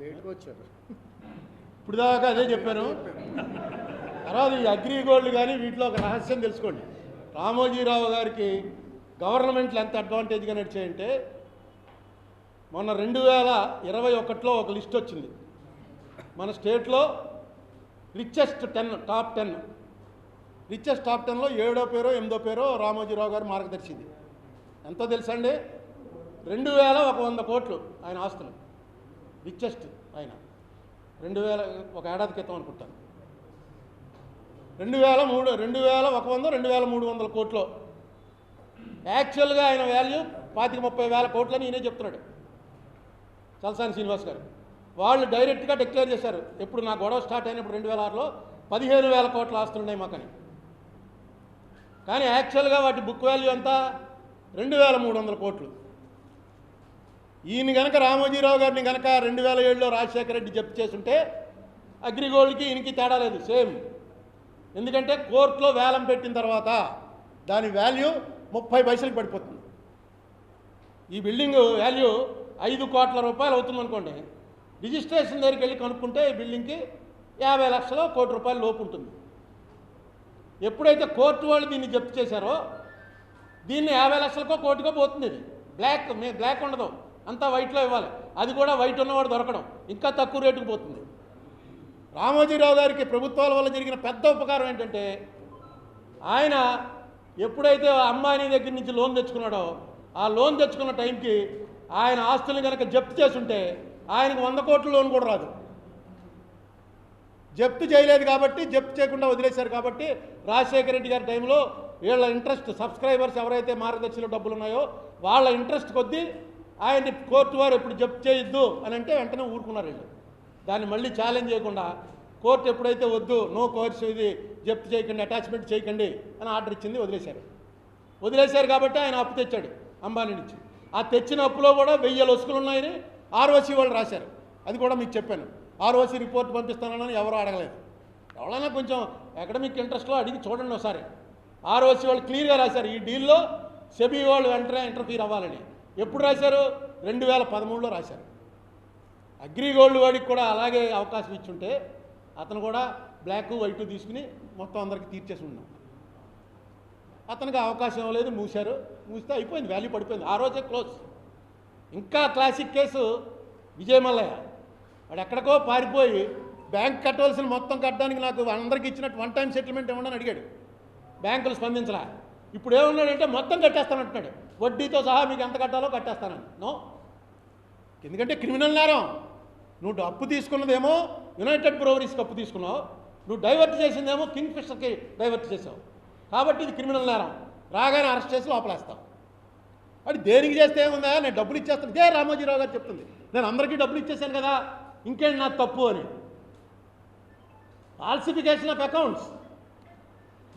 లేట్గా వచ్చారు. ఇప్పుడు దాకా అదే చెప్పాను. తర్వాత ఈ అగ్రిగోల్డ్ కానీ వీటిలో ఒక రహస్యం తెలుసుకోండి. రామోజీరావు గారికి గవర్నమెంట్లు ఎంత అడ్వాంటేజ్గా నడిచాయంటే మొన్న రెండు వేల ఇరవై ఒకటిలో ఒక లిస్ట్ వచ్చింది. మన స్టేట్లో richest ten top ten richest top టెన్లో ఏడో పేరో ఎనిమిదో పేరో రామోజీరావు గారు మార్గదర్శింది. ఎంతో తెలుసండి? రెండు వేల ఒక వంద కోట్లు ఆయన ఆస్తులు. రిచెస్ట్ ఆయన. రెండు వేల ఒక ఏడాది క్రితం అనుకుంటాను. రెండు వేల మూడు రెండు వేల ఒక వంద రెండు వేల మూడు వందల కోట్లు. యాక్చువల్గా ఆయన వాల్యూ పాతిక ముప్పై వేల కోట్లని ఈయనే చెప్తున్నాడు. చలసాని శ్రీనివాస్ గారు. వాళ్ళు డైరెక్ట్గా డిక్లేర్ చేశారు. ఎప్పుడు నా గొడవ స్టార్ట్ అయినప్పుడు రెండు వేల ఆరులో పదిహేను వేల కోట్ల ఆస్తులు ఉన్నాయి మాకని. కానీ యాక్చువల్గా వాటి బుక్ వాల్యూ అంతా రెండు వేల మూడు వందల కోట్లు. ఈయన గనక రామోజీరావు గారిని గనక రెండు వేల ఏడులో రాజశేఖర రెడ్డి జప్తు చేసుంటే అగ్రిగోల్డ్కి ఈయనకి తేడా లేదు సేమ్. ఎందుకంటే కోర్టులో వేలం పెట్టిన తర్వాత దాని వాల్యూ ముప్పై పైసలు పడిపోతుంది. ఈ బిల్డింగ్ వాల్యూ ఐదు కోట్ల రూపాయలు అవుతుంది అనుకోండి రిజిస్ట్రేషన్ దగ్గరికి వెళ్ళి కనుక్కుంటే ఈ బిల్డింగ్కి యాభై లక్షలు కోటి రూపాయలు లోపు ఉంటుంది. ఎప్పుడైతే కోర్టు వాళ్ళు దీన్ని జప్తు చేశారో దీన్ని యాభై లక్షలకో కోటికో పోతుంది ఇది బ్లాక్ బ్లాక్ ఉండదు. అంతా వైట్లో ఇవ్వాలి. అది కూడా వైట్ ఉన్నవాడు దొరకడం. ఇంకా తక్కువ రేటుకు పోతుంది. రామోజీరావు గారికి ప్రభుత్వాల వల్ల జరిగిన పెద్ద ఉపకారం ఏంటంటే ఆయన ఎప్పుడైతే అంబానీ దగ్గర నుంచి లోన్ తెచ్చుకున్నాడో ఆ లోన్ తెచ్చుకున్న టైంకి ఆయన ఆస్తులను కనుక జప్తు చేసుంటే ఆయనకు వంద కోట్ల లోన్ కూడా రాదు. జప్తు చేయలేదు కాబట్టి జప్తు చేయకుండా వదిలేశారు కాబట్టి రాజశేఖర రెడ్డి గారి టైంలో వీళ్ళ ఇంట్రెస్ట్ సబ్స్క్రైబర్స్ ఎవరైతే మార్గదర్శిలో డబ్బులు ఉన్నాయో వాళ్ళ ఇంట్రెస్ట్ కొద్దీ ఆయన్ని కోర్టు వారు ఇప్పుడు జప్తు చేయొద్దు అని అంటే వెంటనే ఊరుకున్నారు వీళ్ళు. దాన్ని మళ్ళీ ఛాలెంజ్ చేయకుండా కోర్టు ఎప్పుడైతే వద్దు నో కోర్సు ఇది జప్తు చేయకండి అటాచ్మెంట్ చేయకండి అని ఆర్డర్ ఇచ్చింది వదిలేశారు. వదిలేశారు కాబట్టి ఆయన అప్పు తెచ్చాడు అంబానీ నుంచి. ఆ తెచ్చిన అప్పులో కూడా వెయ్యి లొసుకులు ఉన్నాయని ఆర్ఓసీ వాళ్ళు రాశారు. అది కూడా మీకు చెప్పాను. ఆర్ఓసీ రిపోర్ట్ పంపిస్తానని ఎవరు అడగలేదు. ఎవరైనా కొంచెం అకాడమిక్ ఇంట్రెస్ట్లో అడిగి చూడండి ఒకసారి. ఆర్ఓసీ వాళ్ళు క్లియర్గా రాశారు ఈ డీల్లో సెబీ వాళ్ళు వెంటనే ఇంటర్ఫీర్ అవ్వాలని. ఎప్పుడు రాశారు? రెండు వేల పదమూడులో రాశారు. అగ్రిగోల్డ్ వాడికి కూడా అలాగే అవకాశం ఇచ్చుంటే అతను కూడా బ్లాక్ వైట్ తీసుకుని మొత్తం అందరికి తీర్చేసి ఉన్నాం. అతనికి అవకాశం లేదు మూశారు. మూస్తే అయిపోయింది వాల్యూ పడిపోయింది. ఆ రోజే క్లోజ్ ఇంకా క్లాసిక్ కేసు విజయమల్లయ్య వాడు ఎక్కడికో పారిపోయి బ్యాంక్ కట్టవలసిన మొత్తం కట్టడానికి నాకు అందరికి ఇచ్చినట్టు వన్ టైం సెటిల్మెంట్ ఇవ్వండి అని అడిగాడు. బ్యాంకులు స్పందించలే. ఇప్పుడు ఏమన్నాడంటే మొత్తం కట్టేస్తానంటున్నాడు. వడ్డీతో సహా మీకు ఎంత కట్టాలో కట్టేస్తానని. నో. ఎందుకంటే క్రిమినల్ నేరం. నువ్వు అప్పు తీసుకున్నదేమో యునైటెడ్ బ్రోవరీస్కి అప్పు తీసుకున్నావు. నువ్వు డైవర్ట్ చేసిందేమో కింగ్ ఫిషర్కి డైవర్ట్ చేసావు. కాబట్టి ఇది క్రిమినల్ నేరం. రాగానే అరెస్ట్ చేసి లోపలేస్తావు. అది దేనికి చేస్తే ఏముందా? నేను డబ్బులు ఇచ్చేస్తాను. ఇదే రామోజీరావు గారు చెప్తుంది. నేను అందరికీ డబ్బులు ఇచ్చేసాను కదా. ఇంకేంటి నాకు తప్పు అని. Falsification of accounts.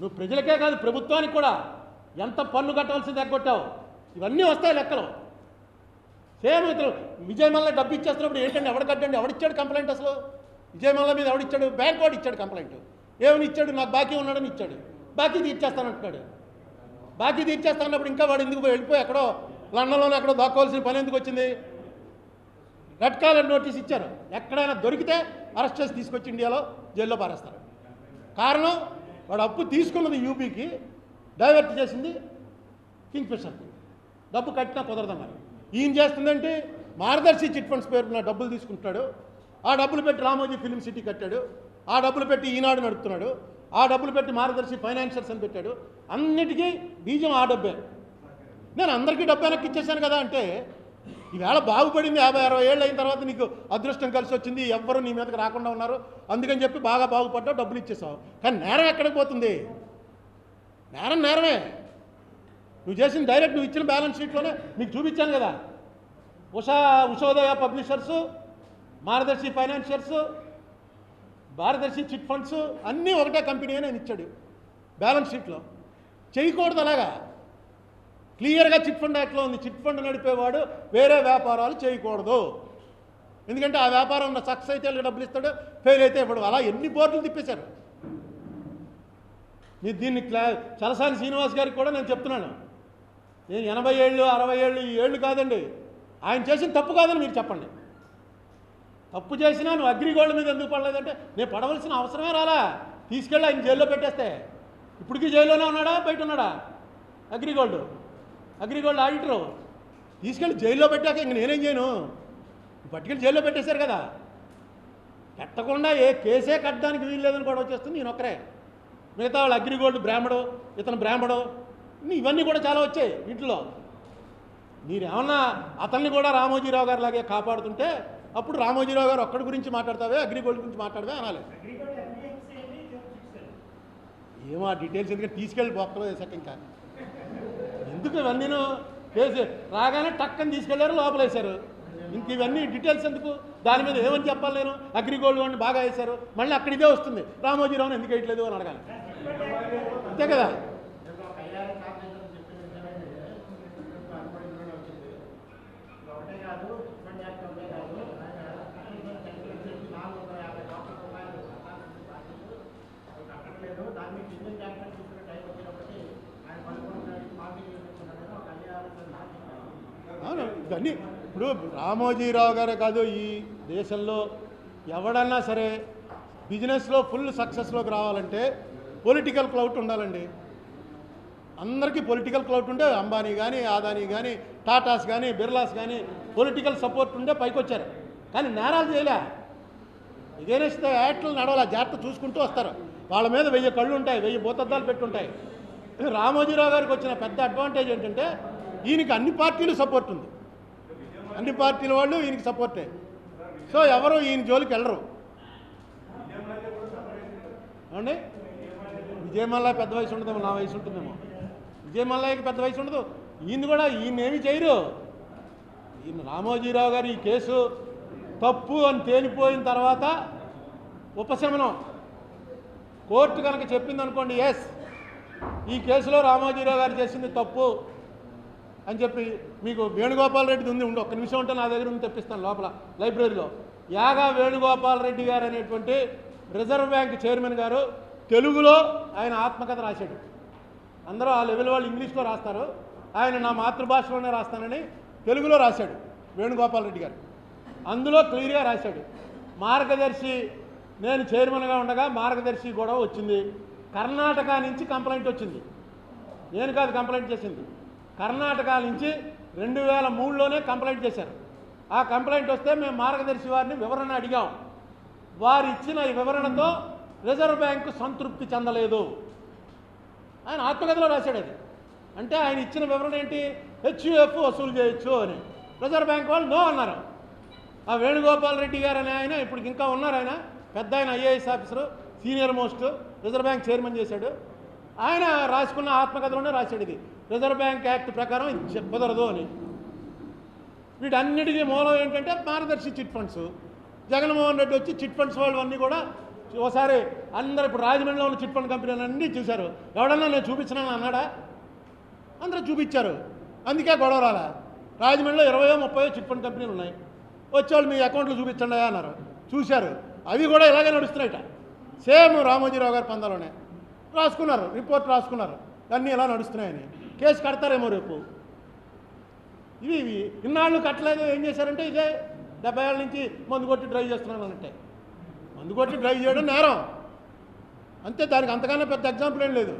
నువ్వు ప్రజలకే కాదు ప్రభుత్వానికి కూడా. ఎంత పన్ను కట్టవలసింది ఎగ్గొట్టావు? ఇవన్నీ వస్తాయి లెక్కలు. సేమ్ ఇతను విజయమల్ల డబ్బు ఇచ్చేస్తున్నప్పుడు ఏంటండి? ఎవడు కట్టండి? ఎవడిచ్చాడు కంప్లైంట్ అసలు? విజయమల్ల మీద ఎవడిచ్చాడు? బ్యాంక్ వాడు ఇచ్చాడు కంప్లైంట్. ఏమని ఇచ్చాడు? నాకు బాకీ ఉన్నాడని ఇచ్చాడు. బాకీ తీర్చేస్తానంటున్నాడు. బాకీ తీర్చేస్తానప్పుడు ఇంకా వాడు ఎందుకు వెళ్ళిపోయి ఎక్కడో లండన్లోనే ఎక్కడో దాక్కోవాల్సిన పని ఎందుకు వచ్చింది? రెడ్ కాలర్ నోటీస్ ఇచ్చారు. ఎక్కడైనా దొరికితే అరెస్ట్ చేసి తీసుకొచ్చి ఇండియాలో జైల్లో పారేస్తారు. కారణం వాడు అప్పు తీసుకున్నది యూపీకి. డైవర్ట్ చేసింది కింగ్ ఫిషర్కి డబ్బు కట్టినా కుదరదన్నారు ఈయన చేస్తుందంటే మార్గదర్శి చిట్ ఫండ్స్ పేరున డబ్బులు తీసుకుంటున్నాడు. ఆ డబ్బులు పెట్టి రామోజీ ఫిలిం సిటీ కట్టాడు. ఆ డబ్బులు పెట్టి ఈనాడు నడుపుతున్నాడు. ఆ డబ్బులు పెట్టి మార్గదర్శి ఫైనాన్షియర్స్ అని పెట్టాడు. అన్నిటికీ బీజం ఆ డబ్బే. నేను అందరికీ డబ్బు వెనక్కి ఇచ్చేసాను కదా అంటే ఈవేళ బాగుపడింది యాభై అరవై ఏళ్ళు అయిన తర్వాత నీకు అదృష్టం కలిసి వచ్చింది. ఎవ్వరు నీ మీదకి రాకుండా ఉన్నారు. అందుకని చెప్పి బాగా బాగుపడ్డావు డబ్బులు ఇచ్చేసావు కానీ నేరం ఎక్కడికి పోతుంది? నేరం నేరమే. నువ్వు చేసిన డైరెక్ట్ నువ్వు ఇచ్చిన బ్యాలెన్స్ షీట్లోనే మీకు చూపించాను కదా. Usha Ushodaya publishers Margadarsi financiers Bharatadarsi chit funds అన్నీ ఒకటే కంపెనీ అని ఇచ్చాడు బ్యాలెన్స్ షీట్లో. చేయకూడదు అలాగా. క్లియర్గా చిట్ ఫండ్ యాక్ట్లో ఉంది. చిట్ ఫండ్ నడిపేవాడు వేరే వ్యాపారాలు చేయకూడదు. ఎందుకంటే ఆ వ్యాపారం ఉన్న సక్సెస్ అయితే డబ్బులు ఇస్తాడు ఫెయిల్ అయితే ఇవ్వడు. అలా ఎన్ని బోర్డులు తిప్పేశారు. మీరు దీన్ని క్లా చలసాని శ్రీనివాస్ గారికి కూడా నేను చెప్తున్నాను. నేను ఎనభై ఏళ్ళు అరవై ఏళ్ళు ఈ ఏళ్ళు కాదండి. ఆయన చేసిన తప్పు కాదని మీరు చెప్పండి. తప్పు చేసినా నువ్వు అగ్రిగోల్డ్ మీద ఎందుకు పడలేదంటే నేను పడవలసిన అవసరమే రాలా. తీసుకెళ్ళి ఆయన జైల్లో పెట్టేస్తే. ఇప్పటికీ జైల్లోనే ఉన్నాడా? బయట ఉన్నాడా? అగ్రిగోల్డ్ అగ్రిగోల్డ్ ఆడిటరు. తీసుకెళ్ళి జైల్లో పెట్టాక ఇంక నేనేం చేయను? పట్టుకెళ్ళి జైల్లో పెట్టేశారు కదా. పెట్టకుండా ఏ కేసే కట్టడానికి వీలు లేదని కూడా వచ్చేస్తుంది నేను ఒక్కరే. మిగతా వాళ్ళు అగ్రిగోల్డ్ బ్రాహ్మడు ఇతను బ్రాహ్మడు ఇవన్నీ కూడా చాలా వచ్చాయి వీటిలో. మీరేమన్నా అతన్ని కూడా రామోజీరావు గారు లాగే కాపాడుతుంటే అప్పుడు రామోజీరావు గారు ఒక్కడి గురించి మాట్లాడతావే అగ్రిగోల్డ్ గురించి మాట్లాడవే అనాలి. ఏమో ఆ డీటెయిల్స్ ఎందుకంటే తీసుకెళ్ళి బొక్కలో వేసాక ఇంకా. ఎందుకు ఇవన్నీ వేసి రాగానే టక్కని తీసుకెళ్ళారు లోపలేశారు. ఇంక ఇవన్నీ డీటెయిల్స్ ఎందుకు? దాని మీద ఏమని చెప్పాలి నేను? అగ్రిగోల్డ్ వాడిని బాగా వేశారు. మళ్ళీ అక్కడ ఇదే వస్తుంది. రామోజీరావుని ఎందుకు వేయట్లేదు అని అడగాలి. అంతే కదా? అవును ఇవన్నీ ఇప్పుడు రామోజీరావు గారే కాదు ఈ దేశంలో ఎవడన్నా సరే బిజినెస్లో ఫుల్ సక్సెస్లోకి రావాలంటే పొలిటికల్ క్లౌట్ ఉండాలండి. అందరికీ పొలిటికల్ క్లౌట్ ఉంటే అంబానీ కానీ ఆదానీ కానీ టాటాస్ కానీ బిర్లాస్ కానీ పొలిటికల్ సపోర్ట్ ఉండే పైకి వచ్చారు కానీ నేరాలు చేయలే. ఇదేనేస్తే యాక్ట్లు నడవాల? జాగ్రత్త చూసుకుంటూ వస్తారు. వాళ్ళ మీద వెయ్యి కళ్ళు ఉంటాయి వెయ్యి భూతద్దాలు పెట్టుంటాయి. రామోజీరావు గారికి వచ్చిన పెద్ద అడ్వాంటేజ్ ఏంటంటే ఈయనకి అన్ని పార్టీలు సపోర్ట్ ఉంది. అన్ని పార్టీల వాళ్ళు ఈయనకి సపోర్టే సో ఎవరు ఈయన జోలికి వెళ్ళరు. ఏమండి? విజయమల్ల పెద్ద వయసు ఉండదేమో నా వయసు ఉంటుందేమో. విజయమల్లయ్యకి పెద్ద వయసు ఉండదు. ఈయన కూడా ఈయనేమి చేయరు. ఈయన రామోజీరావు గారు ఈ కేసు తప్పు అని తేలిపోయిన తర్వాత ఉపశమనం. కోర్టు కనుక చెప్పింది అనుకోండి ఎస్ ఈ కేసులో రామోజీరావు గారు చేసింది తప్పు అని చెప్పి మీకు వేణుగోపాల్ రెడ్డిది ఉంది ఉండి ఒక్క నిమిషం ఉంటే నా దగ్గర ఉంది తెప్పిస్తాను లోపల లైబ్రరీలో. యాగా వేణుగోపాల్ రెడ్డి గారు అనేటువంటి రిజర్వ్ బ్యాంక్ చైర్మన్ గారు తెలుగులో ఆయన ఆత్మకథ రాశాడు. అందరూ ఆ లెవెల్ వాళ్ళు ఇంగ్లీష్లో రాస్తారు. ఆయన నా మాతృభాషలోనే రాస్తానని తెలుగులో రాశాడు వేణుగోపాల్ రెడ్డి గారు. అందులో క్లియర్గా రాశాడు. మార్గదర్శి నేను చైర్మన్గా ఉండగా మార్గదర్శి గొడవ వచ్చింది. కర్ణాటక నుంచి కంప్లైంట్ వచ్చింది. నేను కాదు కంప్లైంట్ చేసింది. కర్ణాటక నుంచి రెండు వేల మూడులోనే కంప్లైంట్ చేశారు. ఆ కంప్లైంట్ వస్తే మేము మార్గదర్శి వారిని వివరణ అడిగాం. వారు ఇచ్చిన ఈ వివరణతో రిజర్వ్ బ్యాంకు సంతృప్తి చెందలేదు. ఆయన ఆత్మకథలో రాశాడు అది. అంటే ఆయన ఇచ్చిన వివరణ ఏంటి? హెచ్యుఎఫ్ వసూలు చేయొచ్చు అని. రిజర్వ్ బ్యాంక్ వాళ్ళు నో అన్నారు. ఆ వేణుగోపాల్ రెడ్డి గారు అనే ఆయన ఇప్పుడు ఇంకా ఉన్నారు ఆయన. పెద్ద ఆయన IAS officer senior most reserve bank chairman చేశాడు. ఆయన రాసుకున్న ఆత్మకథలోనే రాశాడు ఇది. రిజర్వ్ బ్యాంక్ యాక్ట్ ప్రకారం ఇది చె- కుదరదు అని. వీటన్నిటికీ మూలం ఏంటంటే మార్గదర్శి చిట్ ఫండ్స్. జగన్మోహన్ రెడ్డి వచ్చి చిట్ ఫండ్స్ వాళ్ళు అన్నీ కూడా ఒకసారి అందరు ఇప్పుడు రాజమండ్రిలో ఉన్న చిట్ ఫండ్ కంపెనీలు అన్నీ చూశారు. ఎవడన్నా నేను చూపించినాను అన్నాడా? అందరూ చూపించారు. అందుకే గొడవ రాలా. రాజమండ్రిలో ఇరవయో ముప్పై చిట్ ఫండ్ కంపెనీలు ఉన్నాయి. వచ్చేవాళ్ళు మీ అకౌంట్లు చూపించండి అన్నారు. చూశారు. అవి కూడా ఇలాగే నడుస్తున్నాయట. సేమ్ రామోజీరావు గారి పందాలోనే. రాసుకున్నారు. రిపోర్ట్ రాసుకున్నారు. అన్నీ ఇలా నడుస్తున్నాయని. కేసు కడతారేమో రేపు. ఇవి ఇవి. ఇన్నాళ్ళు కట్టలేదు. ఏం చేశారంటే ఇదే డెబ్బై ఏళ్ళ నుంచి మందు కొట్టి డ్రైవ్ చేస్తున్నాను అంటే. మందు డ్రైవ్ చేయడం నేరం. అంతే దానికి అంతకన్నా పెద్ద ఎగ్జాంపుల్ ఏం లేదు.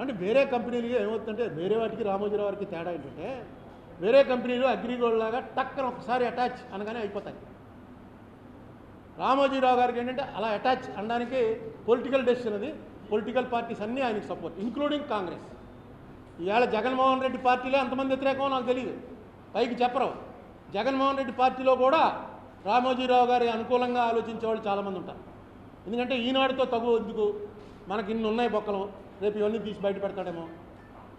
అంటే వేరే కంపెనీలు ఏమవుతుందంటే వేరే వాటికి రామోజీరావు వారికి తేడా ఏంటంటే వేరే కంపెనీలు అగ్రిగోల్డ్ లాగా టక్కన ఒకసారి అటాచ్ అనగానే అయిపోతాయి. రామోజీరావు గారికి ఏంటంటే అలా అటాచ్ అనడానికి పొలిటికల్ డెసిషన్ అది. పొలిటికల్ పార్టీస్ అన్నీ ఆయనకి సపోర్ట్ ఇంక్లూడింగ్ కాంగ్రెస్. ఈవేళ జగన్మోహన్ రెడ్డి పార్టీలో ఎంతమంది వ్యతిరేకమో నాకు తెలియదు పైకి చెప్పరు. జగన్మోహన్ రెడ్డి పార్టీలో కూడా రామోజీరావు గారి అనుకూలంగా ఆలోచించే వాళ్ళు చాలామంది ఉంటారు. ఎందుకంటే ఈనాడుతో తగు ఎందుకు? మనకి ఇన్ని ఉన్నాయి బొక్కలు. రేపు ఇవన్నీ తీసి బయట పెడతాడేమో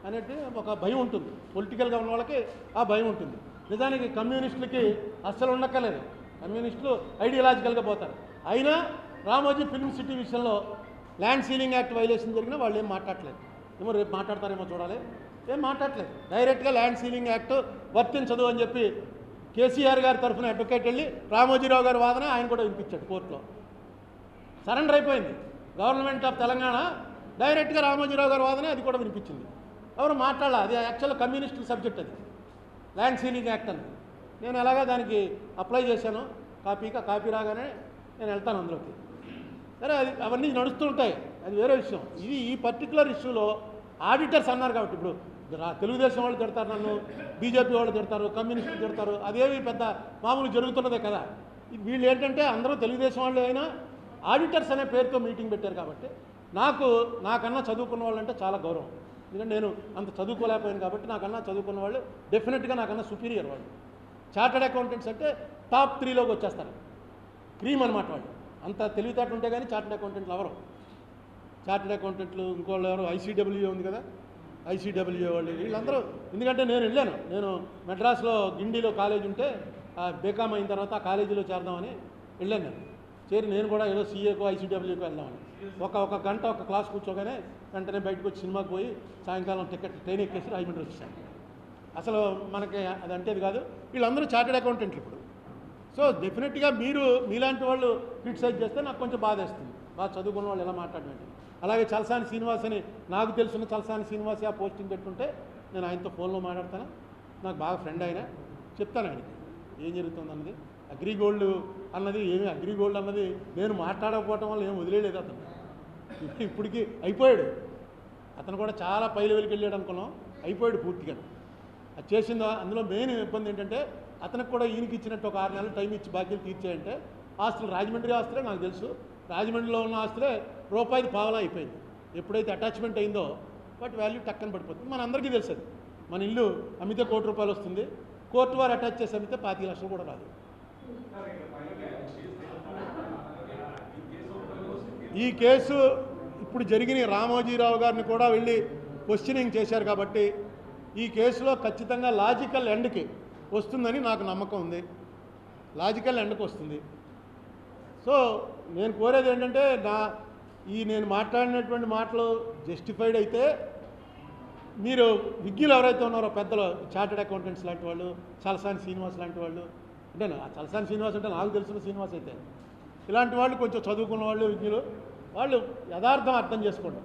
అనేది ఒక భయం ఉంటుంది. పొలిటికల్గా ఉన్న వాళ్ళకి ఆ భయం ఉంటుంది. నిజానికి కమ్యూనిస్టులకి అస్సలు ఉండక్కర్లేదు. కమ్యూనిస్టులు ఐడియలాజికల్గా పోతారు. అయినా రామోజీ ఫిల్మ్ సిటీ విషయంలో ల్యాండ్ సీలింగ్ యాక్ట్ వైలేషన్ జరిగినా వాళ్ళు ఏం మాట్లాడలేదు ఏమో రేపు మాట్లాడతారేమో చూడాలి. ఏం మాట్లాడలేదు. డైరెక్ట్గా ల్యాండ్ సీలింగ్ యాక్ట్ వర్తించదు అని చెప్పి కేసీఆర్ గారి తరఫున అడ్వకేట్ వెళ్ళి రామోజీరావు గారి వాదన ఆయన కూడా వినిపించాడు కోర్టులో. సరెండర్ అయిపోయింది. గవర్నమెంట్ ఆఫ్ తెలంగాణ డైరెక్ట్గా రామోజీరావు గారి వాదన అది కూడా వినిపించింది. ఎవరు మాట్లాడాలి? అది యాక్చువల్ కమ్యూనిస్ట్ సబ్జెక్ట్ అది. ల్యాండ్ సీలింగ్ యాక్ట్ అని. నేను ఎలాగా దానికి అప్లై చేశాను కాపీగా కాపీ రాగానే నేను వెళ్తాను అందులోకి. సరే అది అవన్నీ నడుస్తూ ఉంటాయి. అది వేరే విషయం. ఇది ఈ పర్టికులర్ ఇష్యూలో ఆడిటర్స్ అన్నారు కాబట్టి ఇప్పుడు తెలుగుదేశం వాళ్ళు తిడతారు నన్ను బీజేపీ వాళ్ళు తిడతారు కమ్యూనిస్టులు తిడతారు అదేవి పెద్ద మామూలు జరుగుతున్నదే కదా. వీళ్ళు ఏంటంటే అందరూ తెలుగుదేశం వాళ్ళు అయినా ఆడిటర్స్ అనే పేరుతో మీటింగ్ పెట్టారు కాబట్టి నాకు నాకన్నా చదువుకున్న వాళ్ళంటే చాలా గౌరవం. ఎందుకంటే నేను అంత చదువుకోలేకపోయాను కాబట్టి నాకన్నా చదువుకున్న వాళ్ళు డెఫినెట్గా నాకన్నా సుపీరియర్ వాళ్ళు. చార్టర్డ్ అకౌంటెంట్స్ అంటే టాప్ త్రీలోకి వచ్చేస్తారు. క్రీమ్ అనమాట వాళ్ళు. అంత తెలివితేటలు ఉంటే కానీ చార్టెడ్ అకౌంటెంట్లు ఎవరు? చార్టెడ్ అకౌంటెంట్లు ఇంకోళ్ళు ఎవరు? ఐసీడబ్ల్యూ ఉంది కదా? ఐసీడబ్ల్యూ వాళ్ళు వీళ్ళందరూ. ఎందుకంటే నేను వెళ్ళాను. నేను మెడ్రాస్లో గిండిలో కాలేజ్ ఉంటే ఆ బేకామ్ అయిన తర్వాత ఆ కాలేజీలో చేరదామని వెళ్ళాను నేను. చేరి నేను కూడా ఏదో సీఏకో ఐసీడబ్ల్యూకో వెళ్దామని. ఒక ఒక గంట ఒక క్లాస్ కూర్చోగానే వెంటనే బయటకు వచ్చి సినిమాకి పోయి సాయంకాలం టికెట్ ట్రైన్ ఎక్కేసి రాజమండ్రి వచ్చేసాను. అసలు మనకి అది అంటేది కాదు. వీళ్ళందరూ చార్టెడ్ అకౌంటెంట్లు ఇప్పుడు. సో డెఫినెట్గా మీరు మీలాంటి వాళ్ళు క్రిటిసైజ్ చేస్తే నాకు కొంచెం బాధేస్తుంది. బాగా చదువుకున్న వాళ్ళు ఎలా మాట్లాడమంటే అలాగే చలసాని శ్రీనివాస్ అని నాకు తెలిసిన చలసాని శ్రీనివాస్ ఆ పోస్టింగ్ పెట్టుకుంటే నేను ఆయనతో ఫోన్లో మాట్లాడతాను? నాకు బాగా ఫ్రెండ్ ఆయన. చెప్తాను ఆయనకి. ఏం జరుగుతుంది అన్నది? అగ్రిగోల్డ్ అన్నది ఏమి అగ్రిగోల్డ్ అన్నది నేను మాట్లాడకపోవటం వల్ల ఏం వదిలేదు అతను. ఇప్పటికి అయిపోయాడు. అతను కూడా చాలా పై లెవెల్కి వెళ్ళాడు అనుకున్నాం. అయిపోయాడు పూర్తిగా. అది చేసిందా? అందులో మెయిన్ ఇబ్బంది ఏంటంటే అతనికి కూడా ఈయనకి ఇచ్చినట్టు ఒక ఆరు నెలలు టైం ఇచ్చి బాధ్యతలు తీర్చేయంటే ఆస్తులు రాజమండ్రి ఆస్తులే నాకు తెలుసు. రాజమండ్రిలో ఉన్న ఆస్తులే రూపాయిది పావలా అయిపోయింది. ఎప్పుడైతే అటాచ్మెంట్ అయిందో వాటి వాల్యూ టక్కన పడిపోతుంది. మన అందరికీ తెలుసు మన ఇల్లు అమ్మితే కోటి రూపాయలు వస్తుంది. కోర్టు వారు అటాచ్ చేసి అమ్మితే పాతిక లక్షలు కూడా రాదు. ఈ కేసు ఇప్పుడు జరిగిన రామోజీరావు గారిని కూడా వెళ్ళి క్వశ్చనింగ్ చేశారు కాబట్టి ఈ కేసులో ఖచ్చితంగా లాజికల్ ఎండ్కి వస్తుందని నాకు నమ్మకం ఉంది. లాజికల్ ఎండకు వస్తుంది. సో నేను కోరేది ఏంటంటే నా ఈ నేను మాట్లాడినటువంటి మాటలు జస్టిఫైడ్ అయితే మీరు విజ్ఞులు ఎవరైతే ఉన్నారో పెద్దలు చార్టెడ్ అకౌంటెంట్స్ లాంటి వాళ్ళు చలసాని శ్రీనివాస్ లాంటి వాళ్ళు అంటే నా- చలసాని శ్రీనివాస్ అంటే నాకు తెలిసిన శ్రీనివాస్ అయితే ఇలాంటి వాళ్ళు కొంచెం చదువుకున్న వాళ్ళు విజ్ఞులు వాళ్ళు యథార్థం అర్థం చేసుకోండి.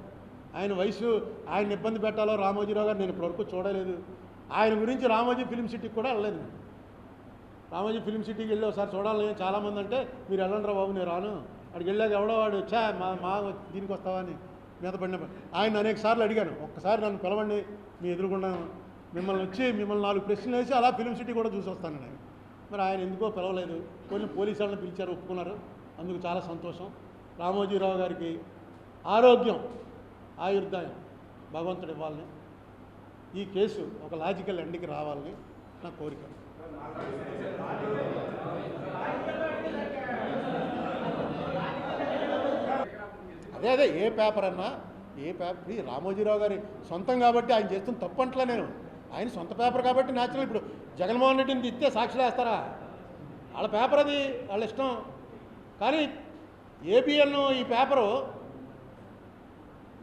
ఆయన వయసు ఆయన ఇబ్బంది పెట్టాలో రామోజీరావు గారు నేను ఇప్పటివరకు చూడలేదు. ఆయన గురించి రామోజీ ఫిలిం సిటీకి కూడా వెళ్ళలేదు నేను రామోజీ ఫిలిం సిటీకి వెళ్ళి ఒకసారి చూడాలని చాలామంది అంటే మీరు వెళ్ళండి బాబు నేను రాను. అక్కడికి వెళ్ళాక ఎవడో వాడు వచ్చా మా మా దీనికి వస్తావా అని మీద పడిన ఆయన అనేక సార్లు అడిగాను. ఒక్కసారి నన్ను పిలవండి మీ ఎదురుగుండా మిమ్మల్ని వచ్చి మిమ్మల్ని నాలుగు ప్రశ్నలు వేసి అలా ఫిలిం సిటీ కూడా చూసి వస్తాను నేను. మరి ఆయన ఎందుకో పిలవలేదు. కొన్ని పోలీసు వాళ్ళని పిలిచారు ఒప్పుకున్నారు. అందుకు చాలా సంతోషం. రామోజీరావు గారికి ఆరోగ్యం ఆయుర్దాయం భగవంతుడు ఇవ్వాలని ఈ కేసు ఒక లాజికల్ ఎండ్కి రావాలని నా కోరిక. అదే అదే ఏ పేపర్ అన్నా ఏ పేపర్ రామోజీరావు గారి సొంతం కాబట్టి ఆయన చేస్తున్న తప్పు అంటలే నేను. ఆయన సొంత పేపర్ కాబట్టి న్యాచురల్ ఇప్పుడు జగన్మోహన్ రెడ్డిని ఇస్తే సాక్షులు వేస్తారా వాళ్ళ పేపర్ అది వాళ్ళ ఇష్టం. కానీ ఏబిఎన్ ఈ పేపరు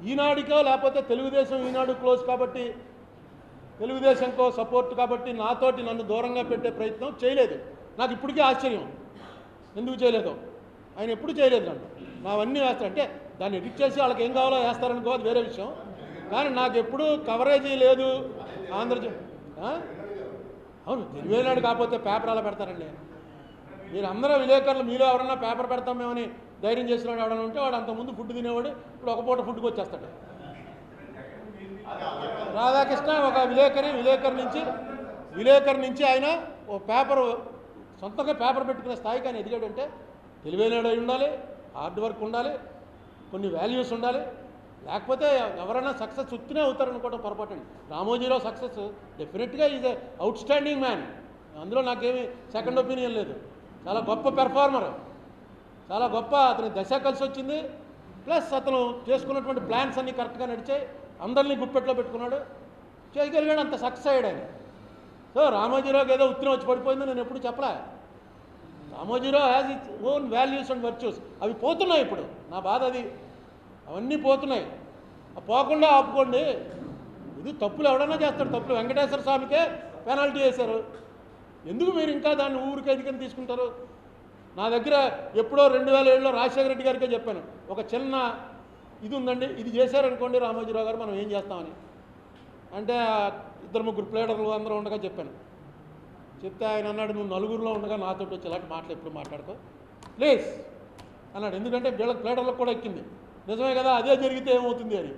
ఈనాడికో లేకపోతే తెలుగుదేశం ఈనాడు క్లోజ్ కాబట్టి తెలుగుదేశంకో సపోర్ట్ కాబట్టి నాతోటి నన్ను దూరంగా పెట్టే ప్రయత్నం చేయలేదు. నాకు ఇప్పటికీ ఆశ్చర్యం. ఎందుకు చేయలేదు? ఆయన ఎప్పుడు చేయలేదు నన్ను. నావన్నీ వేస్తారు. అంటే దాన్ని ఎడిట్ చేసి వాళ్ళకి ఏం కావాలో వేస్తారనుకో అది వేరే విషయం. కానీ నాకు ఎప్పుడూ కవరేజీ లేదు. ఆంధ్రజ్యోతి అవును తెలివేనాడు కాకపోతే పేపర్ అలా పెడతారండి. మీరు అందరూ విలేకరులు మీలో ఎవరన్నా పేపర్ పెడతాం మేమని ధైర్యం చేసిన వాడు ఎవడన్నా ఉంటే వాడు అంతకుముందు ఫుడ్ తినేవాడు. ఇప్పుడు ఒక పూట ఫుడ్కి వచ్చేస్తాడు. రాధాకృష్ణ ఒక విలేకరి విలేకరి నుంచి విలేకరి నుంచి ఆయన ఓ పేపర్ సొంతంగా పేపర్ పెట్టుకునే స్థాయికి ఆయన ఎదిగాడంటే తెలివైనడు అయి ఉండాలి హార్డ్ వర్క్ ఉండాలి కొన్ని వాల్యూస్ ఉండాలి. లేకపోతే ఎవరైనా సక్సెస్ ఉత్తినే అవుతారనుకోవడం పొరపాటు రామోజీరావు సక్సెస్ డెఫినెట్గా ఈజ్ అవుట్ స్టాండింగ్ మ్యాన్. అందులో నాకేమి సెకండ్ ఒపీనియన్ లేదు. చాలా గొప్ప పెర్ఫార్మర్. చాలా గొప్ప అతని దశ కలిసి వచ్చింది ప్లస్ అతను చేసుకున్నటువంటి ప్లాన్స్ అన్నీ కరెక్ట్గా నడిచాయి. అందరినీ గుప్పెట్లో పెట్టుకున్నాడు. చేయగలిగాడు అంత సక్సెస్ అయ్యాడు ఆయన. సో రామోజీరావుకి ఏదో ఉత్తరం వచ్చి పడిపోయిందో నేను ఎప్పుడు చెప్పలే. Ramoji Rao has its own values and virtues అవి పోతున్నాయి ఇప్పుడు. నా బాధ అది. అవన్నీ పోతున్నాయి. ఆ పోకుండా ఆపుకోండి. ఇది తప్పులు ఎవడన్నా చేస్తాడు. తప్పులు వెంకటేశ్వర స్వామికే పెనాల్టీ వేశారు. ఎందుకు మీరు ఇంకా దాన్ని ఊరికి ఎదికని తీసుకుంటారు? నా దగ్గర ఎప్పుడో రెండు వేల ఏడులో రాజశేఖర రెడ్డి గారికే చెప్పాను. ఒక చిన్న ఇది ఉందండి ఇది చేశారనుకోండి రామోజీరావు గారు మనం ఏం చేస్తామని. అంటే ఇద్దరు ముగ్గురు ప్లేడర్లు అందరూ ఉండగా చెప్పాను. చెప్తే ఆయన అన్నాడు నువ్వు నలుగురిలో ఉండగా నాతో వచ్చి ఇలాంటి మాటలు ఎప్పుడు మాట్లాడుకో? ప్లీజ్ అన్నాడు. ఎందుకంటే వీళ్ళకి ప్లేడర్లకు కూడా ఎక్కింది. నిజమే కదా అదే జరిగితే ఏమవుతుంది? అని.